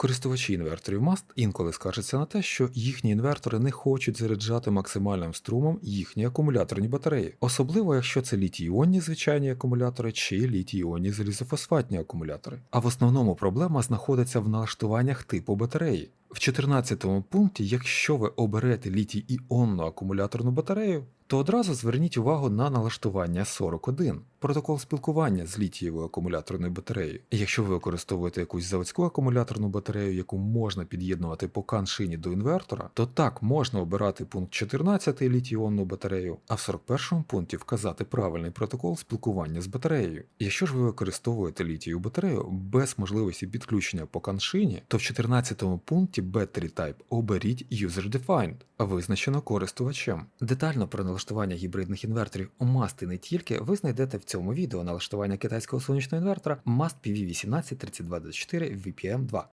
Користувачі інверторів MAST інколи скаржаться на те, що їхні інвертори не хочуть заряджати максимальним струмом їхні акумуляторні батареї, особливо якщо це літій-іонні звичайні акумулятори чи літій-іонні залізофосфатні акумулятори. А в основному проблема знаходиться в налаштуваннях типу батареї. В 14 пункті, якщо ви оберете літій-іонну акумуляторну батарею, то одразу зверніть увагу на налаштування 41 протокол спілкування з літієвою акумуляторною батареєю. Якщо ви використовуєте якусь заводську акумуляторну батарею, яку можна під'єднувати по каншині до інвертора, то так можна обирати пункт 14 літій-іонну батарею, а в 41 пункті вказати правильний протокол спілкування з батареєю. Якщо ж ви використовуєте літієву батарею без можливості підключення по каншині, то в 14 пункті Battery Type оберіть User Defined, визначено користувачем. Детально про налаштування гібридних інверторів MAST і не тільки ви знайдете в цьому відео налаштування китайського сонячного інвертора MAST PV183224 VPM2.